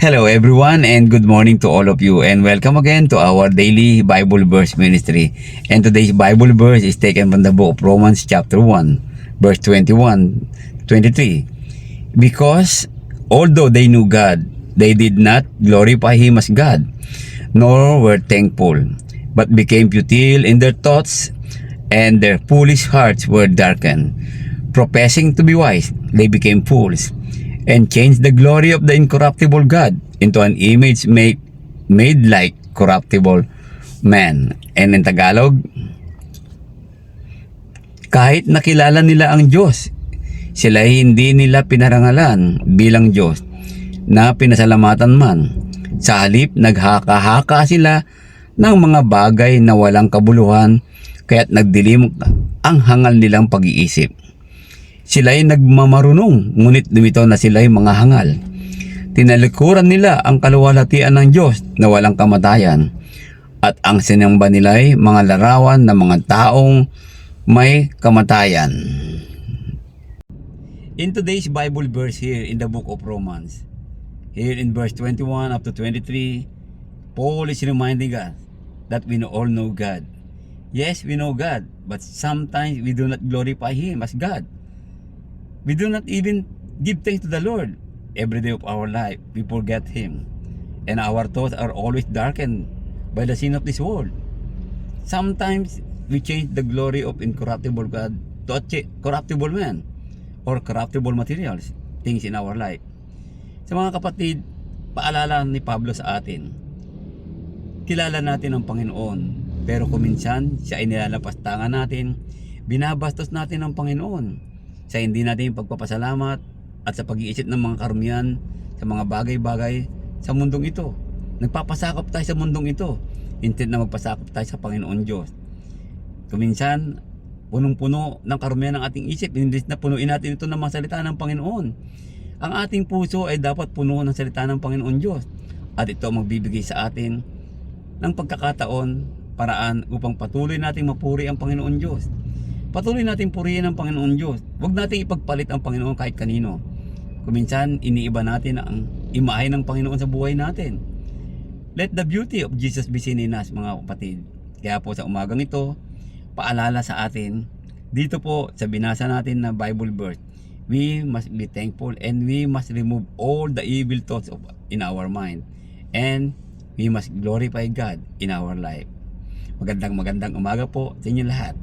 Hello everyone and good morning to all of you and welcome again to our daily Bible verse ministry. And today's Bible verse is taken from the book of Romans chapter 1 verse 21 23. Because although they knew God, they did not glorify him as God, nor were thankful, but became futile in their thoughts and their foolish hearts were darkened. Professing to be wise, they became fools and changed the glory of the incorruptible God into an image made, made like corruptible man. And in Tagalog, kahit nakilala nila ang Diyos, sila hindi nila pinarangalan bilang Diyos na pinasalamatan man. Sa halip, naghaka-haka sila ng mga bagay na walang kabuluhan kaya't nagdilim ang hangal nilang pag-iisip. Sila'y nagmamarunong, ngunit lumitaw na sila'y mga hangal. Tinalikuran nila ang kaluwalhatian ng Diyos na walang kamatayan. At ang sinamba nila'y mga larawan ng mga taong may kamatayan. In today's Bible verse here in the book of Romans, here in verse 21 up to 23, Paul is reminding us that we all know God. Yes, we know God, but sometimes we do not glorify Him as God. We do not even give thanks to the Lord. Every day of our life, we forget Him. And our thoughts are always darkened by the sin of this world. Sometimes we change the glory of incorruptible God to corruptible man or corruptible materials, things in our life. Sa mga kapatid, paalala ni Pablo sa atin, kilala natin ang Panginoon, pero kuminsan siya ay nilalapastangan natin, binabastos natin ang Panginoon sa hindi natin pagpapasalamat at sa pag-iisip ng mga karumihan sa mga bagay-bagay sa mundong ito. Nagpapasakop tayo sa mundong ito instead na magpasakop tayo sa Panginoon Diyos. Kuminsan, punong-puno ng karumihan ng ating isip, hindi na punuin natin ito ng mga salita ng Panginoon. Ang ating puso ay dapat puno ng salita ng Panginoon Diyos at ito magbibigay sa atin ng pagkakataon, paraan upang patuloy nating mapuri ang Panginoon Diyos. Patuloy nating purihin ang Panginoon Diyos. Huwag nating ipagpalit ang Panginoon kahit kanino. Kuminsan, iniiba natin ang imahe ng Panginoon sa buhay natin. Let the beauty of Jesus be seen in us, mga kapatid. Kaya po sa umagang ito, paalala sa atin, dito po sa binasa natin na Bible verse, we must be thankful and we must remove all the evil thoughts of, in our mind. And we must glorify God in our life. Magandang magandang umaga po sa inyo lahat.